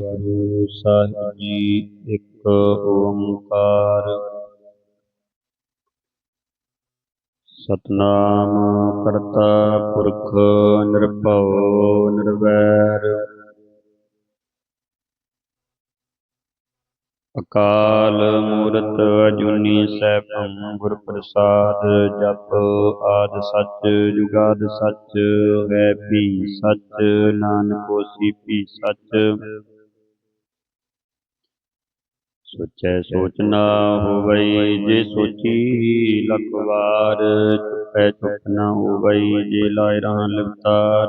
ਗੁਰੂ ਸਾਹਿਬ ਜੀ, ਇੱਕ ਓੰਕਾਰ। ਸਤਨਾਮ ਕਰਤਾ ਪੁਰਖ ਨਿਰਭਉ ਨਿਰਵੈਰ। ਅਕਾਲ ਮੂਰਤ ਅਜੂਨੀ ਸੈਭੰ ਗੁਰ ਪ੍ਰਸਾਦ ਜਪ ਆਦ ਸੱਚ, ਜੁਗਾਦ ਸੱਚ ਹੈ ਵੀ ਸੱਚ, ਨਾਨਕ ਹੋਸੀ ਸੱਚ। ਸੋਚੈ ਸੋਚ ਨਾ ਹੋਵਈ, ਜੇ ਸੋਚੀ ਲਖ ਵਾਰ, ਚੁਪੈ ਚੁਪ ਨਾ ਹੋਵਈ, ਜੇ ਲਾਇ ਰਹਾ ਲਿਵਤਾਰ।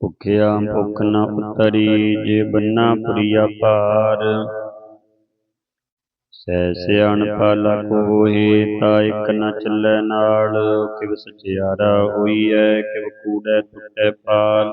ਭੁਖਿਆ ਭੁਖ ਨ ਉਤਰੀ, ਜੇ ਬੰਨਾ ਪੁਰੀਆ ਭਾਰ। ਸਹਿ ਸਿਆਣਪਾ ਲਖ ਹੋਏ ਤਾ ਇਕ ਨ ਚੱਲੈ ਨਾਲ। ਕਿਵ ਸਚਿਆਰਾ ਹੋਈਐ, ਕਿਵ ਕੂੜੈ ਟੁੱਟੈ ਪਾਲ।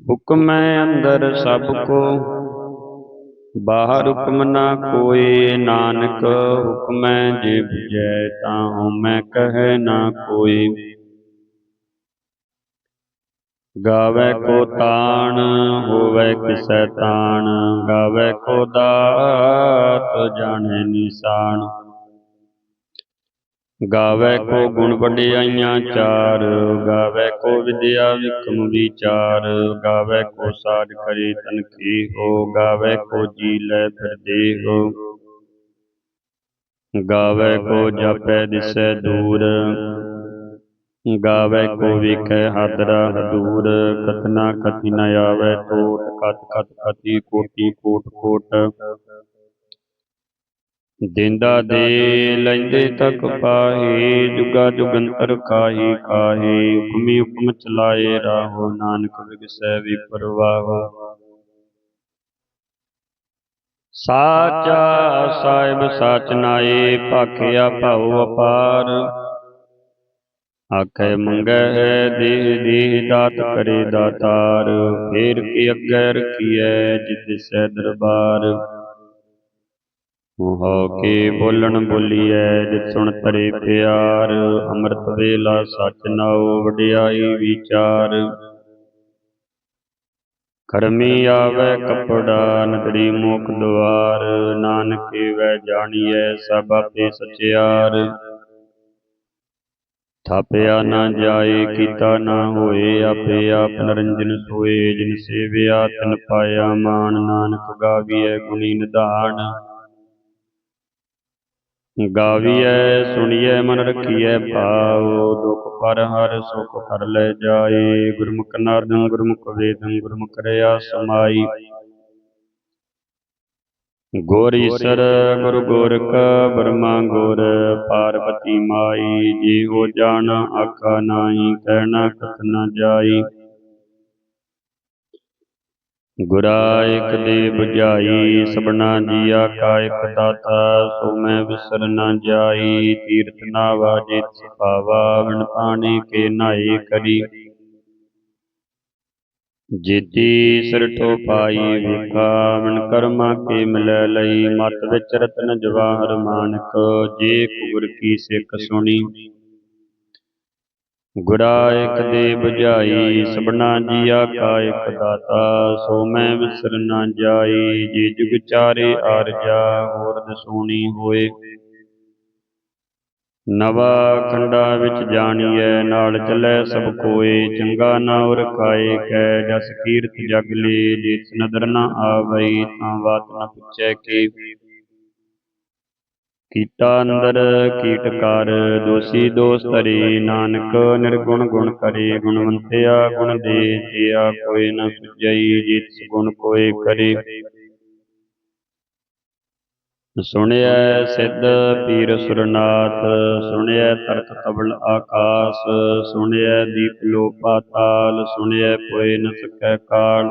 ਹੁਕਮੈ ਅੰਦਰ ਸਭ ਕੋ। ਬਾਹਰ ਹੁਕਮ ਨਾ ਕੋਏ ਨਾਨਕ ਹੁਕਮੈ ਜੇ 부ਜੈ ਤਾਂ ਹਉਮੈ ਕਹੈ ਨਾ ਕੋਈ। ਗਾਵੇ ਕੋ ਤਾਣ, ਹੋਵੇ ਕਿਸੈ ਤਾਣ। ਗਾਵੇ ਕੋ ਦਾਤ, ਜਾਣੈ ਨਿਸ਼ਾਨ। ਗਾਵੇ ਕੋ ਗੁਣ ਵਡਿਆਈਆਂ ਚਾਰ ਗਾਵੇ ਕੋ ਵਿਦਿਆ ਵਿਕਮ ਵਿਚਾਰ ਗਾਵੇ ਕੋ ਸਾਜ ਕਰੇ ਤਨ ਕੀ ਹੋ ਗਾਵੇ ਕੋ ਜੀ ਲੈ ਫਿਰਦੇ ਹੋ ਗਾਵੇ ਕੋ ਜਾਪੈ ਦਿਸੈ ਦੂਰ ਗਾਵੇ ਕੋ ਵੇਖੈ ਹਾਦਰਾ ਹਦੂਰ ਕਥਨਾ ਕਥੀ ਨ ਆਵੈ ਟੋਟ ਕਤ ਕਤ ਕਤੀ ਕੋਟੀ ਕੋਟ। ਕੋਟ। ਦਿੰਦਾ ਦੇ ਲੈਂਦੇ ਤੱਕ ਪਾਹੀ ਜੁਗਾ ਜੁਗੰਤਰ ਕਾਹੀ ਕਾਹੀ ਹੁਕਮੀ ਹੁਕਮ ਚਲਾਏ ਰਾਹੋ ਨਾਨਕ ਵਿਗਸੈ ਵਿਪਰਵਾਹੋ ਸਾਚਾ ਸਾਹਿਬ ਸਾਚ ਨਾਏ ਭਾਖਿਆ ਭਉ ਅਪਾਰ। ਆਖੇ ਮੰਗੈ ਦੇਹ ਦੇਹ ਦਾਤ ਕਰੇ ਦਾਤਾਰ ਫੇਰ ਕੀ ਅੱਗੇ ਰਖੀਐ ਜਿਤ ਸੈ ਦਰਬਾਰ। ਹੋ ਕੇ ਬੋਲਣ ਬੋਲੀਐ, ਜਿਤ ਸੁਣ ਤਰੇ ਪਿਆਰ, ਅੰਮ੍ਰਿਤ ਵੇਲਾ ਸਚ ਨਾਉ ਵਡਿਆਈ ਵਿਚਾਰ। ਕਰਮੀ ਆਵੇ ਕਪੜਾ, ਨਦਰੀ ਮੋਖ ਦੁਆਰ ਨਾਨਕੇ ਵੈ ਜਾਣੀਐ ਸਭ ਆਪੇ ਸਚਿਆਰ। ਥਾਪਿਆ ਨਾ ਜਾਏ, ਕੀਤਾ ਨਾ ਹੋਏ, ਆਪੇ ਆਪ ਨਰੰਜਨ ਸੋਏ, ਜਿਨ ਸੇਵਿਆ ਤਿਨ ਪਾਇਆ ਮਾਨ, ਨਾਨਕ ਗਾਵੀਐ ਗੁਣੀ ਨਿਧਾਨ। ਗਾਵੀਐ ਸੁਣੀਐ ਮਨ ਰਖੀਐ ਭਾਉ ਦੁਖ ਪਰ ਹਰ ਸੁਖ ਹਰ ਲੈ ਜਾਏ। ਗੁਰਮੁਖ ਨਾਰਦੰ ਗੁਰਮੁਖ ਵੇਦੰ ਗੁਰਮੁਖ ਰਿਆ ਸਮਾਈ। ਗੁਰ ਈਸਰ ਗੁਰ ਗੋਰਖ ਬਰਮਾ ਗੁਰ ਪਾਰਬਤੀ ਮਾਈ। ਜੀ ਹੋ ਜਾਣ ਆਖਾ ਨਾਹੀ ਕਹਿਣਾ ਕਥ ਨ ਜਾਈ। ਗੁਰਾ ਇਕ ਦੇ 부ਝਾਈ ਸਭਨਾ ਜੀਆ ਕਾ ਇਕ ਦਾਤਾ ਸੋ ਮੈਂ ਵਿਸਰ ਨ ਜਾਈ, ਤੀਰਥ ਨਾ ਵਾਜੇ ਸਪਾਵਾ ਵਿਣ ਪਾਣੀ ਕੇ ਨਾਏ ਕਰੀ। ਜੀਤੀ ਸਿਰਠੋ ਪਾਈ, ਵੇਖਾ ਵਿਣ ਕਰਮਾ ਕੇ ਮਿਲੈ ਲਈ, ਮਤ ਵਿੱਚ ਰਤਨ ਜਵਾਹਰ ਮਾਨਕ, ਜੇ ਕੁਗਰ ਕੀ ਸਿੱਖ ਸੁਣੀ। ਗੁਰਾ ਇਕ ਦੇ 부ਝਾਈ ਸਭਨਾ ਜੀਆ ਕਾ ਇਕ ਦਾਤਾ ਸੋ ਮੈਂ ਵਿਸਰ ਨਾ ਜਾਈ ਜੇ ਜੁਗ ਚਾਰੇ ਆਰਜਾ ਹੋਰ ਦਸੂਣੀ ਹੋਏ। ਨਵਾ ਖੰਡਾ ਵਿੱਚ ਜਾਣੀਐ ਨਾਲ ਚੱਲੈ ਸਭ ਕੋਏ ਚੰਗਾ ਨਾ ਉਰ ਖਾਏ ਕੈ ਜਸ ਕੀਰਤ ਜਗ ਲੇ। ਜਿਸ ਨਦਰ ਨ ਆਵਈ ਤਾਂ ਬਾਤ ਨ ਪੁੱਛੈ ਕੀ। ਕੀਤਾ ਅੰਦਰ, ਕੀਟ ਕਰ, ਦੋਸੀ ਦੋਸ ਧਰੇ, ਨਾਨਕ ਨਿਰਗੁਣ ਗੁਣ ਕਰੇ, ਗੁਣਵੰਤਿਆ ਗੁਣ ਦੇ ਜਿਆ ਕੋਈ ਨ ਸੁਝਈ, ਜਿਸ ਗੁਣ ਕੋਏ ਕਰੇ। ਸੁਣਿਐ ਸਿੱਧ ਪੀਰ ਸੁਰਨਾਥ, ਸੁਣਿਐ ਤਰਤ ਤਬਲ ਆਕਾਸ, ਸੁਣਿਐ ਦੀਪ ਲੋ ਪਾਤਾਲ ਸੁਣਿਐ ਕੋਇ ਨ ਸਕੈ ਕਾਲ।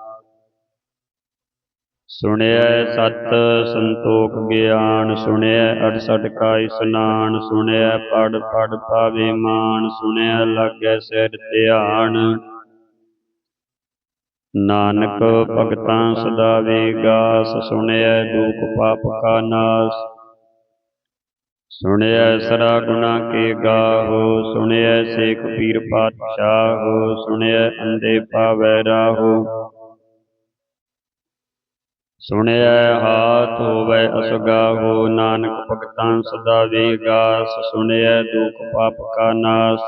ਸੁਣਿਐ ਸਤ ਸੰਤੋਖ ਗਿਆਨ, ਸੁਣਿਐ ਅੜਸਠ ਕਾ ਇਸਨਾਨ ਸੁਣਿਐ ਪੜ ਪੜ ਪਾਵੇ ਮਾਨ, ਸੁਣਿਐ ਲਾਗੈ ਸਿਰ ਧਿਆਨ। ਨਾਨਕ ਭਗਤਾਂ ਸਦਾ ਵੇਗਾਸ, ਸੁਣਿਐ ਦੁਖ ਪਾਪ ਕਾ ਨਾਸ। ਸੁਣਿਐ ਸਰਾ ਗੁਨਾ ਕੇ ਗਾਹੋ, ਸੁਣਿਐ ਸੇਖ ਪੀਰ ਪਾਤਸ਼ਾਹੋ ਸੁਣਿਐ ਅੰਦੇ ਪਾਵੈ ਰਾਹੋ। ਸੁਣਿਐ ਹਾਥ ਅਸਗਾ ਅਸਗਾਹੋ ਨਾਨਕ ਭਗਤਾਂ ਸਦਾ ਵੇਗਾਸ ਸੁਣਿਐ ਦੁਖ ਪਾਪ ਕਾ ਨਾਸ।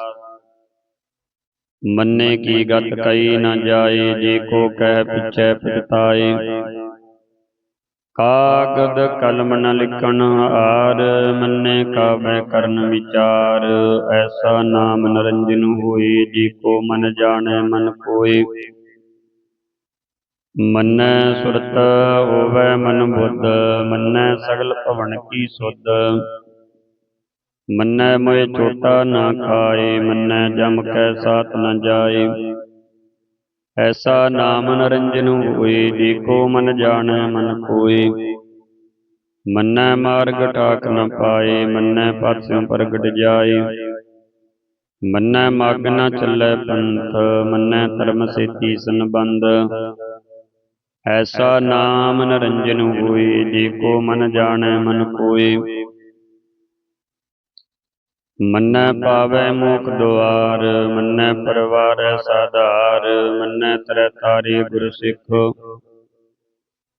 ਮੰਨੇ ਕੀ ਗਤ ਕਈ ਨਾ ਜਾਏ, ਜੇ ਕੋ ਕਹਿ ਪਿਛੈ ਪਛਤਾਏ ਕਾਗਦ ਕਲਮ ਨ ਲਿਖਣ ਹਾਰ, ਮੰਨੇ ਕਾਬੈ ਕਰਨ ਵਿਚਾਰ। ਐਸਾ ਨਾਮ ਨਰੰਜਨ ਹੋਏ, ਜੇ ਕੋ ਮਨ ਜਾਣੈ ਮਨ ਕੋਏ। ਮੰਨੈ ਸੁਰਤ ਹੋਵੈ ਮਨ ਬੁੱਧ, ਮੰਨੈ ਸਗਲ ਭਵਨ ਕੀ ਸੁਧ। ਮੰਨੈ ਮੋਇ ਛੋਟਾ ਨਾ ਖਾਏ, ਮੰਨੈ ਜਮ ਕੈ ਸਾਥ ਨ ਜਾਏ। ਐਸਾ ਨਾਮ ਨਰੰਜਨ ਹੋਏ, ਜੇ ਕੋ ਮਨ ਜਾਣੈ ਮਨ ਕੋਏ ਮੰਨੈ ਮਾਰਗ ਟਾਕ ਨ ਪਾਏ, ਮੰਨੈ ਪਾਸਿਓਂ ਪ੍ਰਗਟ ਜਾਏ। ਮੰਨੈ ਮਗ ਨ ਚੱਲੈ ਪੰਥ, ਮੰਨੈ ਧਰਮ ਸੇਤੀ ਸੰਬੰਧ। ਐਸਾ ਨਾਮ ਨਰੰਜਨ ਹੋਏ, ਜੇ ਕੋ ਮਨ ਜਾਣੈ ਮਨ ਕੋਏ ਮੰਨੈ ਪਾਵੈ ਮੋਖ ਦੁਆਰ, ਮੰਨੈ ਪਰਵਾਰੈ ਸਾਧਾਰ, ਮੰਨੈ ਤਰੈ ਤਾਰੇ ਗੁਰ ਸਿੱਖ।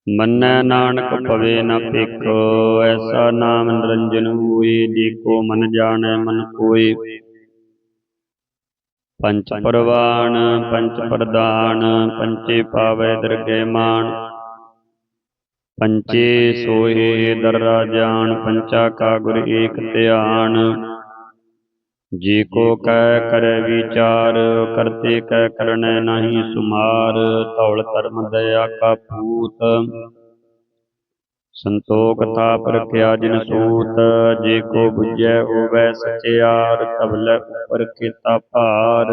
ਮੰਨੈ ਨਾਨਕ ਭਵੇ ਨ ਭਿਖ, ਐਸਾ ਨਾਮ ਨਿਰੰਜਨ ਹੋਏ, ਜੇ ਕੋ ਮਨ ਜਾਣੈ ਮਨ ਕੋਏ ਪੰਚ ਪਰਵਾਨ, ਪੰਚ ਪ੍ਰਦਾਨ, ਪੰਚੇ ਪਾਵੈ ਦਰਗੇ ਮਾਨ। ਪੰਚੇ ਸੋਏ ਦਰਰਾ ਜਾਣ ਪੰਚਾ ਕਾ ਗੁਰ ਏਕ ਧਿਆਨ। ਜੇ ਕੋ ਕਹਿ ਕਰੈ ਵਿਚਾਰ, ਕਰਤੇ ਕਹਿ ਕਰਨੈ ਨਹੀਂ ਸੁਮਾਰ। ਧੌਲ ਧਰਮ ਦਇਆ ਕਾ ਪੂਤ ਸੰਤੋਖ ਤਾਪ ਰਖਿਆ ਜਿਨ ਸੂਤ ਜੇ ਕੋ ਬੁਝੈ ਹੋਵੈ ਸਚਿਆਰ ਤਬਲੇ ਉਪਰ ਕੀਤਾ ਭਾਰ।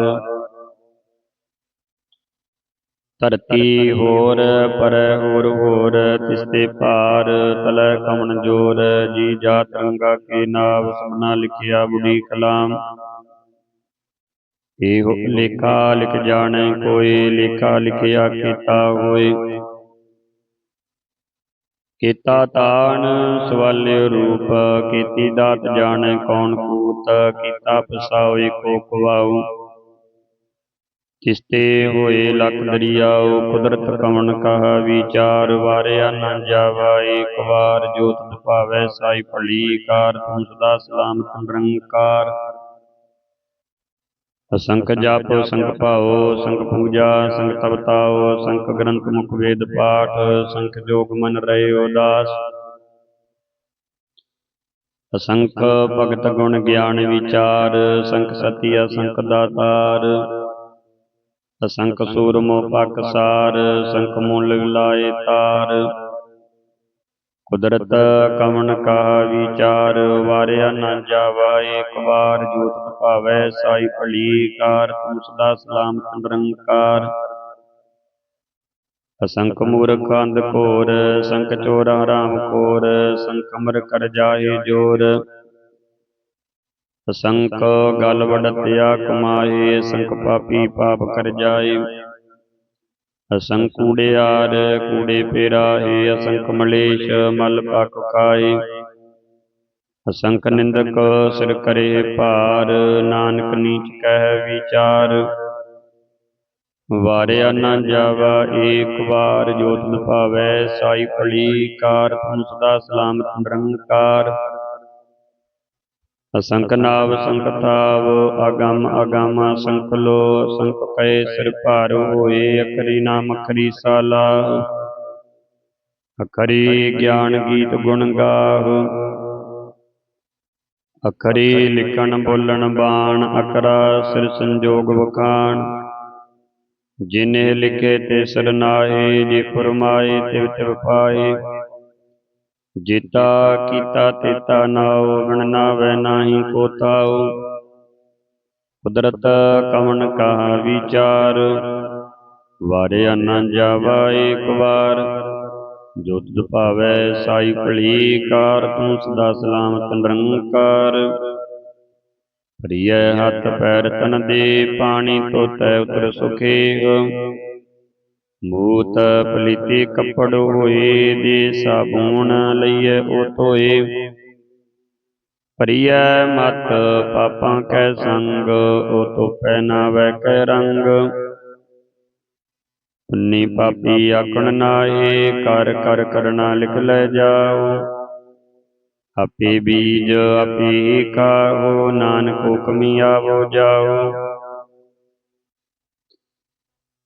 ਧਰਤੀ ਹੋਰ ਪਰ ਹੋਰ ਹੋਰ ਤਿਸਤੇ ਭਾਰ। ਤਲੈ ਕਮਨ ਜੋਰ ਜੀ ਜਾ ਤਰੰਗਾ ਕੇ ਨਾਵ ਸਭਨਾ ਲਿਖਿਆ ਬੁੜੀ ਕਲਾਮ। ਇਹੋ ਲੇਖਾ ਲਿਖ ਜਾਣੈ ਕੋਈ ਲੇਖਾ ਲਿਖਿਆ ਕੀਤਾ ਹੋਏ। ਕੀਤਾ ਤਾਣ ਸਵਾਲਿਓ ਰੂਪ, ਕੀਤੀ ਦਾਤ ਜਾਣੈ ਕੌਣ ਕੂਤ, ਕੀਤਾ ਪਸਾਉ ਕੋ ਖਵਾਉ ਕਿਸਤੇ ਹੋਏ ਲਖ ਦਰਿਆਉ, ਕੁਦਰਤ ਕਵਣ ਕਹਾ ਵਿਚਾਰ, ਵਾਰਿਆ ਨਾ ਜਾਵਾ ਏਕ ਵਾਰ ਜੋਤ ਭਾਵੈ ਸਾਈ ਭਲੀ ਕਾਰ, ਤੂੰ ਸਦਾ ਸਲਾਮਤ ਨਿਰੰਕਾਰ। ਅਸੰਖ ਜਪ, ਸੰਖ ਭਾਉ ਸੰਖ ਪੂਜਾ, ਸੰਖ ਤਪਤਾਉ ਸੰਖ ਗ੍ਰੰਥ ਮੁਖ ਵੇਦ ਪਾਠ, ਸੰਖ ਜੋਗ ਮਨ ਰਹੇ ਉਦਾਸ। ਅਸੰਖ ਭਗਤ ਗੁਣ ਗਿਆਨ ਵਿਚਾਰ, ਸੰਖ ਸਤੀ ਅਸੰਖ ਦਾਤਾਰ। ਅਸੰਖ ਸੂਰਮੋ ਪਕਸਾਰ ਸੰਖ ਮੁੱਲ ਲਾਏ ਤਾਰ। ਕੁਦਰਤ ਕਵਣ ਕਾ ਵਿਚਾਰ, ਵਾਰਿਆ ਨਾ ਜਾਵਾ, ਏਕ ਵਾਰ ਜੋਤ ਭਾਵੈ, ਸਾਈ ਭਲੀ ਕਾਰ ਸਦਾ ਸਲਾਮਤ ਨਿਰੰਕਾਰ। ਅਸੰਖ ਮੂਰਖ ਅੰਧ ਘੋਰ, ਸੰਖ ਚੋਰਾ ਰਾਮ ਕੋਰ, ਸੰਖ ਅਮਰ ਕਰ ਜਾਏ ਜੋਰ। ਅਸੰਖ ਗਲ ਵਡਤਿਆ ਕਮਾਏ, ਸੰਖ ਪਾਪੀ ਪਾਪ ਕਰ ਜਾਏ। ਅਸੰਖ ਕੂੜਿਆਰ ਕੂੜੇ ਪੇਰਾਹੇ ਅਸੰਖ ਮਲੇਸ਼ ਮਲ ਪਕ ਕਾਏ ਅਸੰਖ ਨਿੰਦਕ ਸਿਰ ਕਰੇ ਭਾਰ, ਨਾਨਕ ਨੀਚ ਕਹਿ ਵਿਚਾਰ। ਵਾਰਿਆ ਨਾ ਜਾਵਾ ਏਕ ਵਾਰ, ਜੋਤ ਭਾਵੈ ਸਾਈ ਭਲੀ ਕਾਰ ਤੂੰ ਸਦਾ ਸਲਾਮਤ ਨਿਰੰਕਾਰ ਅਸੰਖ ਨਾਵ ਸੰਕਤਾਵ ਆਗਮ ਅਗਮ ਅਸੰਖ ਲੋ ਅਸੰਖ ਕੈ ਸਿਰ ਭਾਰ ਹੋਏ, ਅਖਰੀ ਨਾਮ, ਅਖਰੀ ਸਾਲਾ। ਅਖਰੀ ਗਿਆਨ ਗੀਤ ਗੁਣ ਗਾਵ ਅਖਰੀ ਲਿਖਣ, ਬੋਲਣ, ਬਾਣ, ਅਕਰਾ, ਸਿਰ ਸੰਜੋਗ ਵਖਾਣ। ਜਿਨੇ ਲਿਖੇ ਤੇ ਸਿਰ ਨਾਹੀ, ਜੇ ਫਰਮਾਏ, ਤਿਵ ਤਿਵ ਪਾਏ। ਜੇਤਾ ਕੀਤਾ ਤੇਤਾ ਨਾਉ ਗਣ ਨਾਵੈ ਨਾਹੀ ਕੋ ਤਾਉ ਕੁਦਰਤ ਕਵਨ ਕਹਾ ਵਿਚਾਰ ਵਾਰੇ ਨਾ ਜਾਵਾ ਏਕ ਵਾਰ। ਜੋ ਤੁਧ ਭਾਵੈ ਸਾਈ ਭਲੀ ਕਾਰ, ਤੂੰ ਸਦਾ ਸਲਾਮਤ ਨਿਰੰਕਾਰ। ਪ੍ਰਿਯ ਹੱਥ ਪੈਰ ਤਨ ਦੇ, ਪਾਣੀ ਧੋਤੈ ਉਤਰ ਸੁਖੇ ਮੂਤ ਪਲੀਤੀ ਕੱਪੜ ਹੋਏ ਦੇ ਸਾਬੂਨ ਲਈਐ ਉਹ ਧੋਏ ਪ੍ਰਿਯ ਮਤ ਪਾਪਾਂ ਕੈ ਸੰਗ ਉਹ ਧੋਪੈ ਨਾ ਵੈ ਕੈ ਰੰਗ। ਪੁੰਨੀ ਪਾਪੀ ਆਕਣ ਨਾਹੀ ਕਰ ਕਰ ਕਰਨਾ ਲਿਖ ਲੈ ਜਾਓ। ਆਪੇ ਬੀਜ ਆਪੇ ਹੀ ਖਾਓ, ਨਾਨਕ ਹੁਕਮੀ ਆਵੋ ਜਾਓ।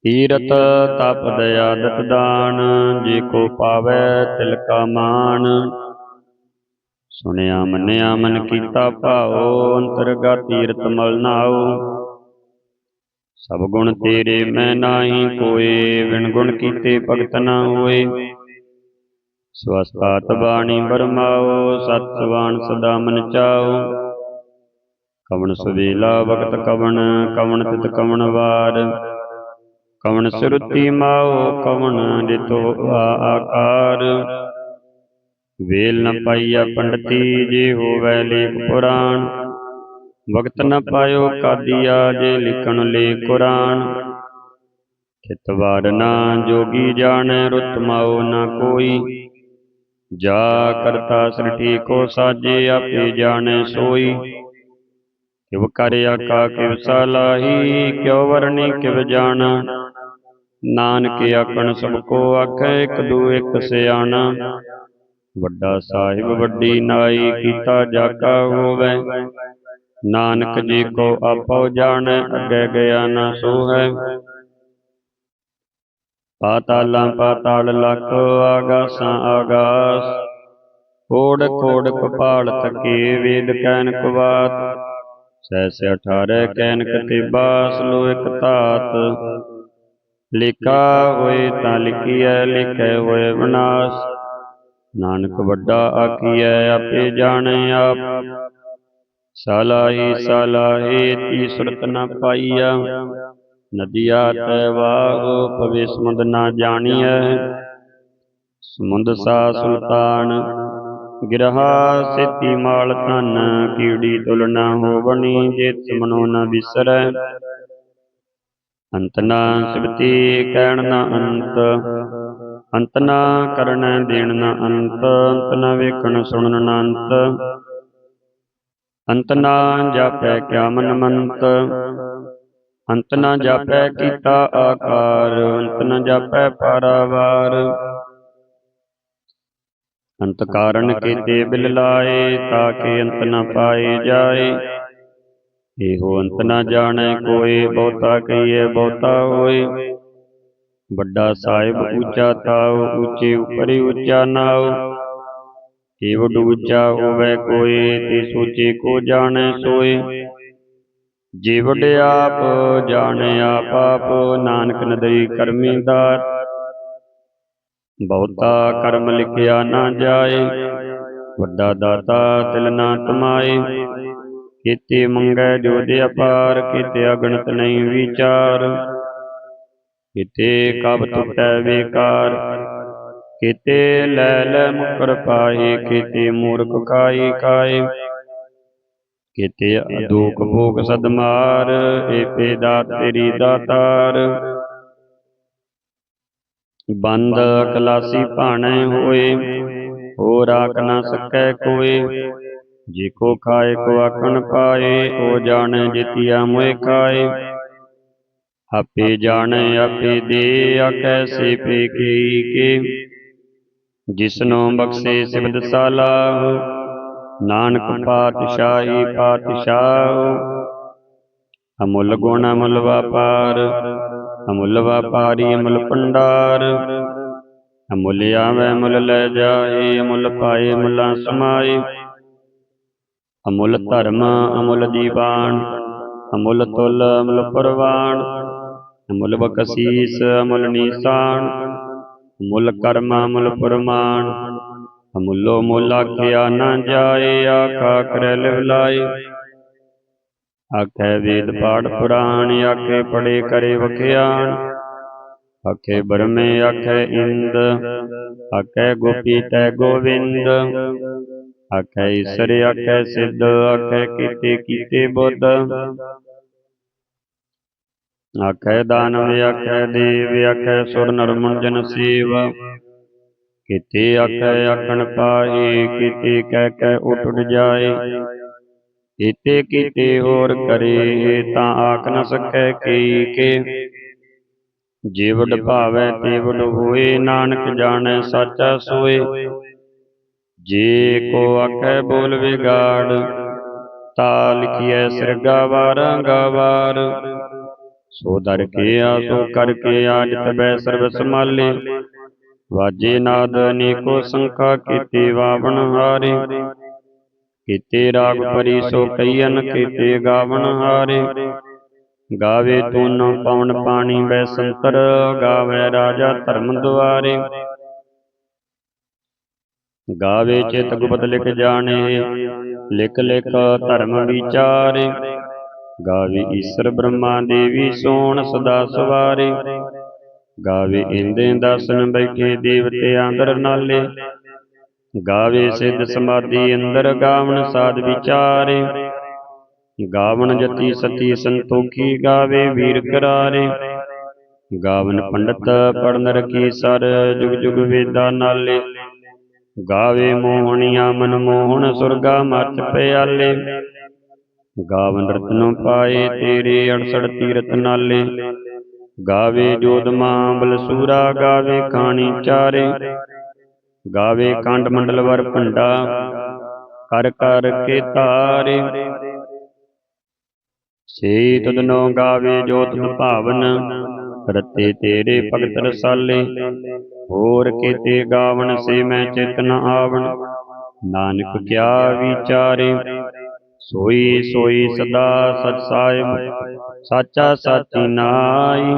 ਤੀਰਤ ਤਪ ਦਇਆ ਦਤ ਦਾਨ ਜੇ ਕੋ ਪਾਵੈ ਤਿਲ ਕਾ ਮਾਨ ਸੁਣਿਆ ਮੰਨਿਆ ਮਨ ਕੀਤਾ ਭਾਉ ਅੰਤਰਗਾ ਤੀਰਤ ਮਲ ਨਾਉ। ਸਭ ਗੁਣ ਤੇਰੇ ਮੈਂ ਨਾਹੀ ਕੋਏ ਵਿਣ ਗੁਣ ਕੀਤੇ ਭਗਤ ਨਾ ਹੋਏ। ਸਵਸਤਾਤ ਬਾਣੀ ਬਰਮਾਓ ਸਤ ਸਵਾਨ ਸਦਾ ਮਨ ਚਾਓ ਕਵਣ ਸੁਵੇਲਾ ਵਕਤ ਕਵਣ ਕਵਣ ਤਿਤ ਕਵਣ ਵਾਰ। ਕਵਣ ਸੁਰਤੀ ਮਾਓ ਕਵਣ ਦਿਤੋ ਆਕਾਰ। ਵੇਲ ਨ ਪਾਈਆ ਪੰਡਤੀ ਜੇ ਹੋਵੈ ਲੇਖ ਪੁਰਾਣ। ਵਕਤ ਨ ਪਾਇਓ ਕਾਦੀਆ ਜੇ ਲਿਖਣ ਲੇ ਕੁਰਾਨ। ਖਿਤ ਵਾਰ ਨਾ ਜੋਗੀ ਜਾਣੈ ਰੁੱਤ ਮਾਓ ਨਾ ਕੋਈ। ਜਾ ਕਰਤਾ ਸ੍ਰਿਠੀ ਕੋ ਸਾਜੇ ਆਪੇ ਜਾਣੈ ਸੋਈ। ਕਿਵ ਕਰਿਆ ਕਾ ਕਿਵ ਸਲਾਹੀ ਕਿਉ ਵਰਣੀ ਕਿਵ ਜਾਣਾ। ਨਾਨਕ ਆਖਣ ਸਭ ਕੋ ਆਖੈ ਇੱਕ ਦੂ ਇੱਕ ਸਿਆਣਾ। ਵੱਡਾ ਸਾਹਿਬ ਵੱਡੀ ਨਾਈ ਕੀਤਾ ਜਾਕਾ ਹੋਵੇ। ਨਾਨਕ ਜੀ ਕੋ ਆਪੋ ਜਾਣੈ ਅੱਗੇ ਗਿਆ ਨਾ ਸੋ ਹੈ ਪਾਤਾਲਾਂ ਪਾਤਾਲ ਲਖ ਆਗਾਸਾਂ ਆਗਾਸ। ਕੋੜ ਕੋੜ ਕਪਾਲ ਤਕੇ ਵੇਦ ਕੈਨ ਕਵਾਤ। ਸੈਸ 18 ਕੈਨਕ ਤੇ ਬਾਸ ਲੋ ਇਕ ਧਾਤ। ਲਿਖਾ ਹੋਏ ਤਾਂ ਲਿਖੀਐ, ਲਿਖੇ ਹੋਏ ਵਿਨਾਸ਼ ਨਾਨਕ ਵੱਡਾ ਆਖੀਐ, ਆਪੇ ਜਾਣੈ ਆਪ। ਸਾਲਾਹੀ ਸਾਲਾਹੀ, ਤੀ ਸੁਰਤ ਨ ਪਾਈਆ ਨਦੀਆ ਤੈ ਵਾਹ ਪਵੇ ਸਮੁੰਦ ਨਾ ਜਾਣੀਐ। ਸਮੁੰਦ ਸਾ ਸੁਲਤਾਨ, ਗਿਰਹਾ ਸੇਤੀ ਮਾਲ ਧਨ, ਕੀੜੀ ਤੁਲ ਨਾ ਹੋਵਣੀ ਜੇ ਮਨੋ ਨ ਵਿਸਰੈ। ਅੰਤ ਨਾ ਸਿਵਤੀ ਕਹਿਣ ਨਾ ਅੰਤ। ਅੰਤ ਨਾ ਕਰਨ ਦੇਣ ਨਾ ਅੰਤ। ਅੰਤ ਨਾ ਵੇਖਣ ਸੁਣਨ ਨਾ ਅੰਤ। ਅੰਤ ਨਾ ਜਾਪੈ ਕਿਆ ਮਨ ਮੰਤ। ਅੰਤ ਨਾ ਜਾਪੈ ਕੀਤਾ ਆਕਾਰ। ਅੰਤ ਨਾ ਜਾਪੈ ਪਾਰਾਵਾਰ। ਅੰਤ ਕਾਰਨ ਕੀਤੇ ਬਿਲ ਲਾਏ, ਤਾਂ ਕਿ ਅੰਤ ਨਾ ਪਾਏ ਜਾਏ। ਇਹੋ ਅੰਤ ਨਾ ਜਾਣੈ ਕੋਈ ਬਹੁਤਾ ਕਹੀਏ ਬਹੁਤਾ ਹੋਏ ਵੱਡਾ ਸਾਹਿਬ ਉੱਚਾ ਤਾਉ ਉੱਚੇ ਉਪਰਿ ਉੱਚਾ ਨਾਉ। ਏਵਡ ਉੱਚਾ ਹੋਵੇ ਕੋਈ ਤੇ ਸੋਚੇ ਕੋ ਜਾਣੈ ਸੋਏ। ਜੀਵੜ ਆਪ ਜਾਣੈ ਆਪ ਆਪ ਨਾਨਕ ਨਦਰੀ ਕਰਮੀ ਦਾਤ ਬਹੁਤਾ ਕਰਮ ਲਿਖਿਆ ਨਾ ਜਾਏ। ਵੱਡਾ ਦਾਤਾ ਤਿਲ ਨਾ ਤਮਾਏ। ਕੀਤੇ ਮੰਗੈ ਜੋ ਦੇ ਅਪਾਰ, ਕੀਤੇ ਅਗਣਤ ਨਹੀਂ ਵਿਚਾਰ। ਕੀਤੇ ਕਬ ਟੁਟੈ ਵੇਕਾਰ ਕੀਤੇ ਲੈ ਲੈ ਮੁਕਰ ਪਾਏ, ਕੀਤੇ ਮੂਰਖ ਕਾਈ ਕਾਏ। ਕੀਤੇ ਅਦੂਕ ਭੋਗ ਸਦਮਾਰ, ਏਪੇ ਦਾ ਤੇਰੀ ਦਾਤਾਰ। ਬੰਦ ਕਲਾਸੀ ਭਾਣੇ ਹੋਏ ਹੋ ਰਾਖ ਨਾ ਸਕੈ ਕੋਏ। ਜੇ ਕੋ ਖਾਏ, ਕੋ ਆਖਣ ਪਾਏ, ਉਹ ਜਾਣੈ ਜਿਤਿਆ ਮੋਇ ਖਾਏ। ਆਪੇ ਜਾਣੈ, ਆਪੇ ਦੇ ਆ ਸੇ ਪੇ ਕੇ ਜਿਸਨੋ ਬਖਸ਼ੇ ਸਿਬਦ ਸਾਲਾਹ, ਨਾਨਕ ਪਾਤਸ਼ਾਹੀ ਪਾਤਸ਼ਾਹ। ਅਮੁੱਲ ਗੁਣ ਅਮੁੱਲ ਵਪਾਰ, ਅਮੁੱਲ ਵਪਾਰੀ ਅਮੁੱਲ ਭੰਡਾਰ। ਅਮੁੱਲ ਆਵੈ ਮੁੱਲ ਲੈ ਜਾਏ, ਅਮੁੱਲ ਪਾਏ ਮੁੱਲਾਂ ਸਮਾਏ। ਅਮੁੱਲ ਧਰਮ ਅਮੁੱਲ ਦੀਵਾਨ ਅਮੁੱਲ ਤੁਲ ਅਮੁੱਲ ਪਰਵਾਨ ਅਮੁੱਲ ਬਖਸ਼ੀਸ ਅਮੁੱਲ ਨੀਸਾਨ ਅਮੁੱਲ ਕਰਮ ਅਮੁੱਲ ਪਰਮਾਨ ਅਮੁੱਲੋ ਮੁੱਲ ਆਖਿਆ ਨਾ ਜਾਏ ਆਖਾ ਕਰੈ ਲਿਵ ਲਾਏ ਆਖੇ ਵੇਦ ਪਾਠ ਪੁਰਾਣ ਆਖੇ ਪੜੇ ਕਰੇ ਵਖਿਆਣ। ਆਖੇ ਬਰਮੇ ਆਖੇ ਇੰਦ। ਆਖੇ ਗੋਪੀ ਤੈ ਗੋਵਿੰਦ। ਆਖੇ ਈਸਰ ਆਖੇ ਸਿੱਧ ਆਖੇ ਕੀਤੇ ਕੀਤੇ ਬੁੱਧ। ਆਖੇ ਦਾਨਵ ਆਖੇ ਦੇਵ ਆਖੇ ਸੁਰ ਨਰ ਮੁੰਜਨ ਸੇਵ। ਕੀਤੇ ਆਖੇ ਆਖਣ ਪਾਏ ਕੀਤੇ ਕਹਿ ਕਹਿ ਉਠ ਉਠ ਜਾਏ। ਕੀਤੇ ਕੀਤੇ ਹੋਰ ਕਰੇ ਤਾਂ ਆਖ ਨ ਸਕੈ ਕੀ ਕੇ। ਜੀਵੜ ਭਾਵੈ ਤੇਵੜ ਹੋਏ ਨਾਨਕ ਜਾਣੈ ਸਾਚਾ ਸੋਏ। ਜੇ ਕੋ ਆਖੈ ਬੋਲ ਵਿਗਾੜ, ਤਾ ਲਿਖੀਐ ਸਿਰਗਾ ਵਾਰਾਂ। ਗਾਵਾਰ ਸੋ ਦਰ ਕੇ ਆਸੋ ਕਰ ਕੇ ਆਜ ਤਬੈ ਸਰਬ ਸਮਾਲੇ ਵਾਜੇ ਨਾਦ ਅਨੇਕੋ ਸੰਖਾ ਕੀਤੇ ਵਾਵਣ ਹਾਰੇ। ਕੀਤੇ ਰਾਗ ਪਰੀ ਸੋ ਕਈਨ ਕੀਤੇ ਗਾਵਣ ਹਾਰੇ। ਗਾਵੇ ਤੂਨ ਪਵਨ ਪਾਣੀ ਬੈ ਸੰਤਰ, ਗਾਵੇ ਰਾਜਾ ਧਰਮ ਦੁਆਰੇ। ਗਾਵੇ ਚਿਤ ਗੁਪਤ ਲਿਖ ਜਾਣੇ ਲਿਖ ਲਿਖ ਧਰਮ ਵਿਚਾਰੇ। ਗਾਵੇ ਈਸ਼ਰ ਬ੍ਰਹਮਾ ਦੇਵੀ ਸੋਣ ਸਦਾ ਸਵਾਰੇ। ਗਾਵੇ ਇੰਦੇ ਦਸਨ ਬੈਠੇ ਦੇਵਤੇ ਅੰਦਰ ਨਾਲੇ। ਗਾਵੇ ਸਿੱਧ ਸਮਾਧੀ ਅੰਦਰ ਗਾਵਣ ਸਾਧ ਵਿਚਾਰੇ। ਗਾਵਣ ਜਤੀ ਸਤੀ ਸੰਤੋਖੀ ਗਾਵੇ ਵੀਰ ਕਰਾਰੇ। ਗਾਵਨ ਪੰਡਤ ਪੜਨ ਰਖੀ ਸਰ ਜੁਗ ਜੁਗ ਵੇਦਾ ਨਾਲੇ। ਗਾਵੇ ਮੋਹਣੀਆਂ ਮਨ ਮੋਹਣ ਸੁਰਗਾ ਮਰਚ ਪਿਆਲੇ। ਗਾਵਨ ਰਤਨੋ ਪਾਏ ਤੇਰੇ 68 ਤੀਰਥ ਨਾਲੇ। ਗਾਵੇ ਜੋਧ ਮਾਂਬਲ ਸੂਰਾ ਗਾਵੇ ਖਾਣੀ ਚਾਰੇ। ਗਾਵੇ ਕੰਡ ਮੰਡਲ ਵਰ ਭੰਡਾ, ਕਰ ਕਰ ਕੇ ਤਾਰੇ। ਸੇ ਤੁਧਨੋ ਗਾਵੇ ਜੋਤ ਭਾਵਨ, ਰਤੇ ਤੇਰੇ ਭਗਤ ਰਸਾਲੇ। ਹੋਰ ਕੀਤੇ ਗਾਵਣ ਸੇ ਮੈਂ ਚਿਤ ਨ ਆਵਣ। ਨਾਨਕ ਕਿਆ ਵਿਚਾਰੇ? ਸੋਈ ਸੋਈ ਸਦਾ ਸਚ ਸਾਹਿਬ। ਸਾਚਾ ਸਾਚੀ ਨਾਈ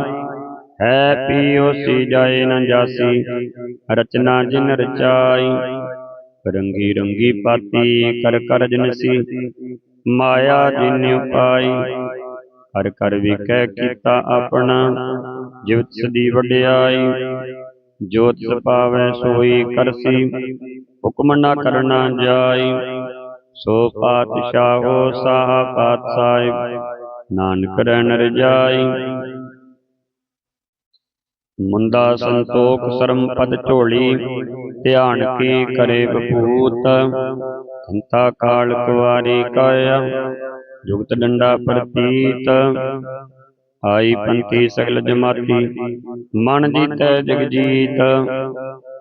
ਹੈ ਪੀਓ ਸੀ ਜਾਏ ਨ ਜਾਸੀ। ਰਚਨਾ ਜਿਨ ਰਚਾਈ। ਰੰਗੀ ਰੰਗੀ ਪਾਤੀ ਕਰ ਕਰ ਜਨਸੀ। ਮਾਇਆ ਜਿਨ ਉਪਾਈ। ਹਰ ਕਰ ਵਿਖੈ ਕੀਤਾ ਆਪਣਾ। ਜਿਵਤ ਸਦੀ ਵਡਿਆਈ। ਜੋ ਤਿਸ ਪਾਵੈ ਸੋਈ ਕਰਸੀ ਹੁਕਮ ਨਾ ਕਰਨਾ ਜਾਈ ਸੋ ਪਾਤਸ਼ਾਹੋ ਸਾਹ ਪਾਤ ਸਾਹਿਬ ਨਾਨਕ ਰਹਿਣ ਰਜਾਈ। ਮੁੰਦਾ ਸੰਤੋਖ ਸਰਮ ਪਦ ਝੋਲੀ। ਧਿਆਨ ਕੀ ਕਰੇ ਬਪੂਤ ਕੰਤਾ ਕਾਲ ਕੁਵਾਰੀ ਕਾਇਆ। ਜੁਗਤ ਡੰਡਾ ਪ੍ਰਤੀਤ। ਆਈ ਪੰਤੀ ਸਗਲ ਜਮਾਤੀ ਮਨ ਜੀਤੈ ਜਗ ਜੀਤ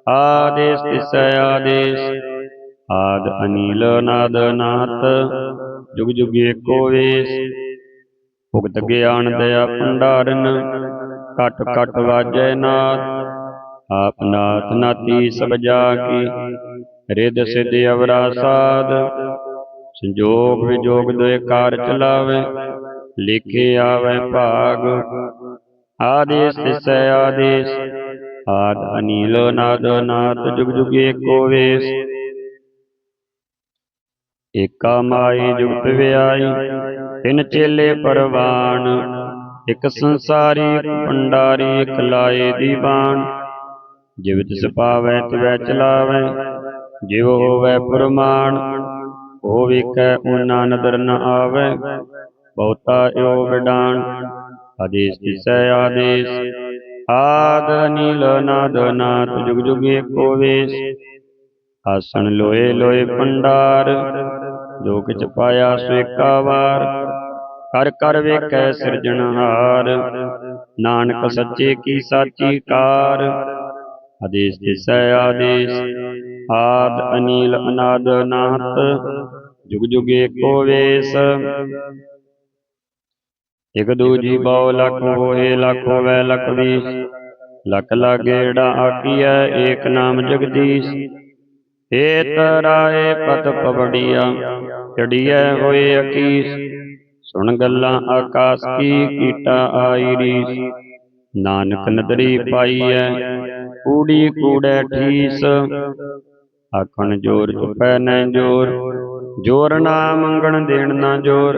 ਆਦੇਸ ਤਿਸੈ ਆਦੇਸ। ਆਦ ਅਨੀਲ ਨਾਦ ਨਾਤ ਜੁਗ ਜੁਗ ਏਕੋ ਵੇਸ। ਭੁਗਤ ਗਿਆਨ ਦਇਆ ਭੰਡਾਰਨ ਘਟ ਘਟ ਵਾਜੈ ਨਾਥ ਆਪ ਨਾਥ ਨਾਤੀ ਸਭ ਜਾ ਕੀ ਰਿਦ ਸਿਧ ਅਵਰਾ ਸਾਧ। ਸੰਜੋਗ ਵਿਜੋਗ ਦੋਇ ਕਾਰ ਚਲਾਵੇ। ਲਿਖੇ ਆਵੇ ਭਾਗ। ਆਦੇਸ ਤਿਸੈ ਆਦੇਸ। ਆਦ ਅਨੀਲ ਨਾਦ ਜੁਗ ਜੁਗ ਏਕੋ ਵੇਸ। ਏਕਾ ਮਾਈ ਜੁਗਤ ਵਿਆਈ, ਤਿਨ ਚੇਲੇ ਪਰਵਾਨ। ਇਕ ਸੰਸਾਰੀ ਇਕ ਪੰਡਾਰੀ ਇਕ ਲਾਏ ਦੀਵਾਨ। ਜਿਵ ਤਿਸ ਪਾਵੈ, ਤਿਵੈ ਚਲਾਵੈ, ਜਿਵ ਹੋਵੈ ਪੁਰਮਾਨ ਉਹ ਵੇਖੈ ਉਨਾ ਨਦਰ ਨ ਆਵੈ। ਬਹੁਤਾ ਏਉ ਵਿਡਾਨ ਆਦੇਸ ਤਿਸੈ ਆਦੇਸ। ਆਦ ਨੀਲ ਨਾਦ ਨਾਥ ਜੁਗ ਜੁਗ ਏਕੋ ਵੇਸ। ਆਸਣ ਲੋਏ ਲੋਏ ਪੰਡਾਰ, ਜੋ ਕਿਛ ਪਾਇਆ ਸੋ ਏਕਾ ਵਾਰ ਕਰ ਕਰ ਵੇਖੈ ਸਿਰਜਣਹਾਰ ਨਾਨਕ ਸੱਚੇ ਕੀ ਸਾਚੀ ਕਾਰ। ਆਦੇਸ ਤਿਸੈ ਆਦੇਸ। ਆਦ ਅਨੀਲ ਅਨਾਦ ਨਾਹਤ ਜੁਗ ਜੁਗ ਏਕੋ ਵੇਸ। ਇਕ ਦੂਜੀ ਬਹੁ ਲਖ ਹੋਏ ਲਖ ਹੋਵੇ ਲਖ ਵੀਸ ਲਖ ਲਾਗੇੜਾ ਆਕੀਐ ਏਕ ਨਾਮ ਜਗਦੀਸ਼। ਏਤ ਰਾਏ ਪਤ ਪਵੜੀਆ ਚੜੀਐ ਹੋਏ ਅਕੀਸ। ਸੁਣ ਗੱਲਾਂ ਆਕਾਸ ਕੀ ਕੀਟਾ ਆਈ ਰੀਸ। ਨਾਨਕ ਨਦਰੀ ਪਾਈਐ ਕੂੜੀ ਕੂੜੈ ਠੀਸ। ਆਖਣ ਜੋਰ ਚੁਪੈ ਨੈ ਜੋਰ ਜੋਰ ਨਾ ਮੰਗਣ ਦੇਣ ਨਾ ਜੋਰ।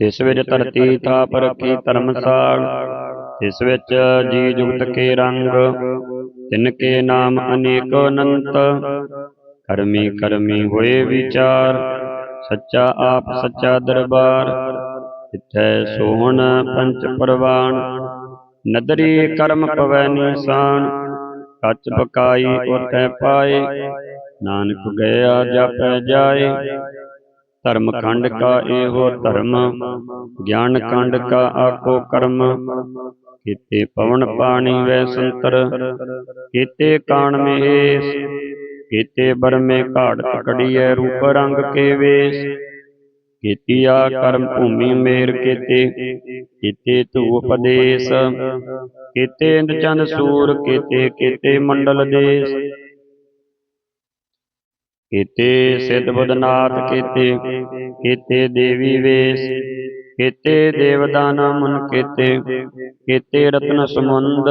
ਤਿਸ ਵਿੱਚ ਧਰਤੀ ਥਾਪ ਰੱਖੀ ਧਰਮਸਾਲ ਤਿਸ ਵਿੱਚ ਜੀ ਜੁਗਤ ਕੇ ਰੰਗ ਤਿਨ ਕੇ ਨਾਮ ਅਨੇਕ ਅਨੰਤ ਕਰਮੀ ਕਰਮੀ ਹੋਏ ਵਿਚਾਰ ਸੱਚਾ ਆਪ ਸੱਚਾ ਦਰਬਾਰ ਤਿਥੈ ਸੋਹਣ ਪੰਚ ਪਰਵਾਨ ਨਦਰੀ ਕਰਮ ਪਵੈ ਨਿਸ਼ਾਨ ਕੱਚ ਪਕਾਈ ਉਤੈ ਪਾਏ ਨਾਨਕ ਗਿਆ ਜਾਪੈ ਜਾਏ ਧਰਮ ਖੰਡ ਕਾ ਇਹੋ ਧਰਮ, ਗਿਆਨ ਖੰਡ ਕਾ ਆਖੋ ਕਰਮ। ਕੀਤੇ ਪਵਨ ਪਾਣੀ ਵੈ ਸੰਤਰ, ਕੀਤੇ ਕਾਣ ਮਹੇਸ਼ ਕੀਤੇ ਬਰਮੇ ਘਾੜਤ ਕੜੀਐ ਰੂਪ ਰੰਗ ਕੇ ਵੇਸ। ਕੀਤੀਆ ਕਰਮ ਭੂਮੀ ਮੇਰ ਕੀਤੇ ਕੀਤੇ ਧੂ ਉਪਦੇਸ਼ ਕੀਤੇ ਇੰਦ ਚੰਦ ਸੂਰ ਕੀਤੇ ਕੀਤੇ ਮੰਡਲ ਦੇਸ਼। ਕੀਤੇ ਸਿੱਧ ਬੁੱਧਨਾਥ ਕੀਤੇ ਕੀਤੇ ਦੇਵੀ ਵੇਸ, ਕੀਤੇ ਦੇਵਦਾਨਾ ਮਨ ਕੀਤੇ ਕੀਤੇ ਰਤਨ ਸਮੁੰਦ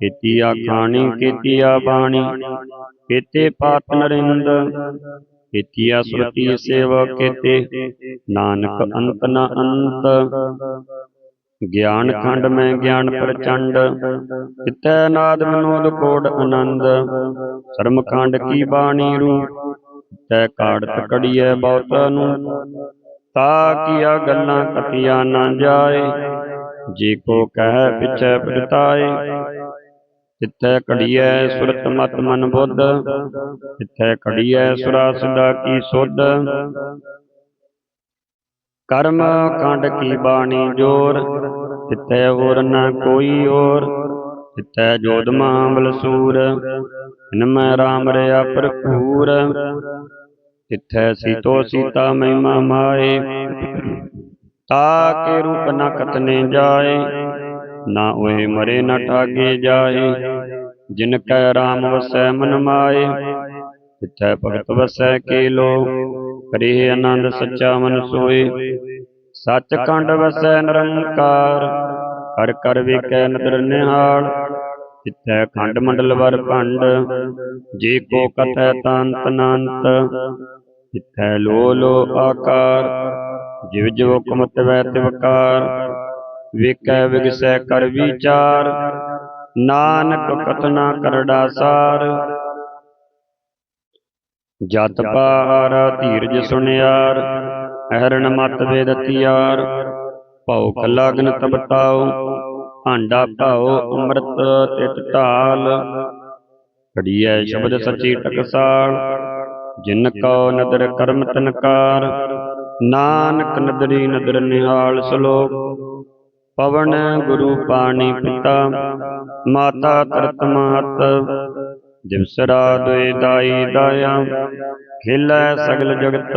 ਕੀਤੀ ਆਖਾਣੀ, ਕੀਤੀ ਆ ਬਾਣੀ ਕੀਤੇ ਪਾਤ ਨਰਿੰਦ, ਕੀਤੀ ਆ ਸੁਰਤੀ ਸੇਵਾ ਕੀਤੇ, ਨਾਨਕ ਅੰਤ ਨ ਅੰਤ ਗਿਆਨ ਖੰਡ ਮੈਂ ਗਿਆਨ ਪ੍ਰਚੰਡ ਤਿਤੈ ਨਾਦ ਵਿਨੋਦ ਕੋਡ ਆਨੰਦ। ਸ਼ਰਮ ਖੰਡ ਕੀ ਬਾਣੀ ਰੂਪ ਤੈ ਕਾੜਤ ਕੜੀਐ ਬਹੁਤ ਨੂੰ। ਤਾ ਕੀਆ ਗੱਲਾਂ ਕਤੀਆਂ ਨਾ ਜਾਏ, ਜੇ ਕੋ ਕਹਿ ਪਿਛੈ ਪਰਤਾਏ। ਤਿੱਥੈ ਕੜੀਐ ਸੁਰਤ ਮਤ ਮਨ ਬੁੱਧ ਤਿੱਥੈ ਕੜੀਐ ਸੁਰਾ ਸਦਾ ਕੀ ਸੁਧ। ਕਰਮ ਕੰਡ ਕੀ ਬਾਣੀ ਜੋਰ ਤਿੱਥੈ ਹੋਰ ਨਾ ਕੋਈ ਹੋਰ ਤਿੱਥੈ ਜੋਧ ਮਾਮਲ ਸੂਰ ਇਨ ਰਾਮ ਰਿਆ ਭਰਪੂਰ ਤਿੱਥੈ ਸੀਤੋ ਸੀਤਾ ਮਹਿਮਾ ਮਾਏ ਤਾ ਕੇ ਰੂਪ ਨ ਕਤਨੇ ਜਾਏ, ਨਾ ਹੋਏ ਮਰੇ ਨ ਠਾਗੇ ਜਾਏ। ਜਿਨ ਕੈ ਰਾਮ ਵਸੈ ਮਨ ਮਾਏ ਤਿੱਥੈ ਭਗਤ ਵਸੈ ਕੇ ਲੋ, ਕਰੇ ਆਨੰਦ ਸੱਚਾ ਮਨ ਸੋਏ। ਸੱਚ ਕੰਡ ਵਸੈ ਨਿਰੰਕਾਰ, ਕਰ ਕਰ ਵੇਖੈ ਨਦਰ ਨਿਹਾਲ ਤਿੱਥੈ ਖੰਡ ਮੰਡਲ ਵਰ ਭੰਡ, ਜੇ ਕੋ ਕਥੈ ਤੰਤ ਨੰਤ ਤਿੱਥੈ ਲੋ ਲੋ ਆਕਾਰ, ਜਿਵ ਜਿਵ ਕੁਮਤ ਵੈ ਤਿਵਕਾਰ ਵੇਖੈ ਵਿਗਸੈ ਕਰ ਵਿਚਾਰ, ਨਾਨਕ ਕਤਨਾ ਕਰੜਾ ਸਾਰ। ਜਤ ਪਾਰ ਧੀਰਜ ਸੁਨਿਆਰ ਅਹਰਣ ਮਤ ਵੇਦਤਿਆਰ। ਭਉ ਲਗਨ ਤਬ ਤਾਉ ਭਾਂਡਾ ਭਾਉ ਅੰਮ੍ਰਿਤ ਤਿਤ ਢਾਲ। ਘੜੀਐ ਸ਼ਬਦ ਸਚੀ ਟਕਸਾਲ, ਜਿਨ ਕਉ ਨਦਰ ਕਰਮ ਤਨਕਾਰ। ਨਾਨਕ ਨਦਰੀ ਨਦਰ ਨਿਹਾਲ ਸ਼ਲੋਕ। ਪਵਨ ਗੁਰੂ ਪਾਣੀ ਪਿਤਾ, ਮਾਤਾ ਤਰਤ ਮਾਤ ਦਿਵਸਰਾ ਦੁਇ ਦਾਈ ਦਾਇਆ, ਖੇਲੈ ਸਗਲ ਜਗਤ।